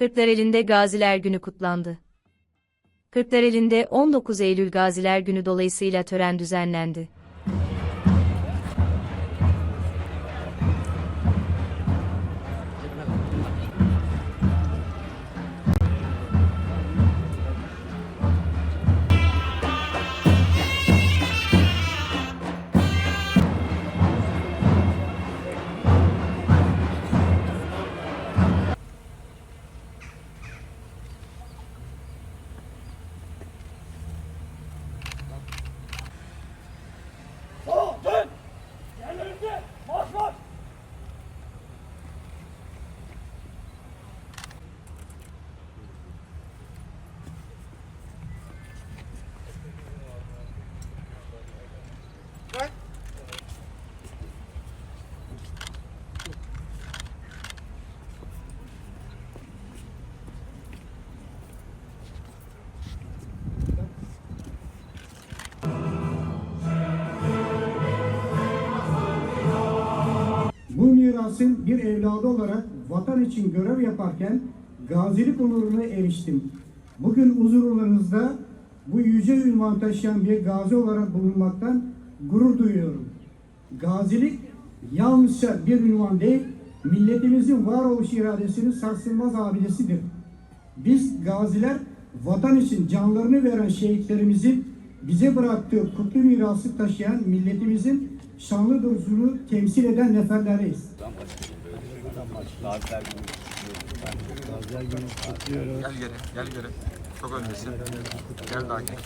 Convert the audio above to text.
Kırklareli'nde Gaziler Günü kutlandı. Kırklareli'nde 19 Eylül Gaziler Günü dolayısıyla tören düzenlendi. Mirasın bir evladı olarak vatan için görev yaparken gazilik onuruna eriştim. Bugün huzurlarınızda bu yüce ünvan taşıyan bir gazi olarak bulunmaktan gurur duyuyorum. Gazilik yalnızca bir ünvan değil, milletimizin varoluş iradesinin sarsılmaz abidesidir. Biz gaziler vatan için canlarını veren şehitlerimizin bize bıraktığı kutlu mirası taşıyan milletimizin şanlı duruşunu temsil eden neferleriyiz. Gel geri, gel geri. Çok öndesin. Gel daha geri.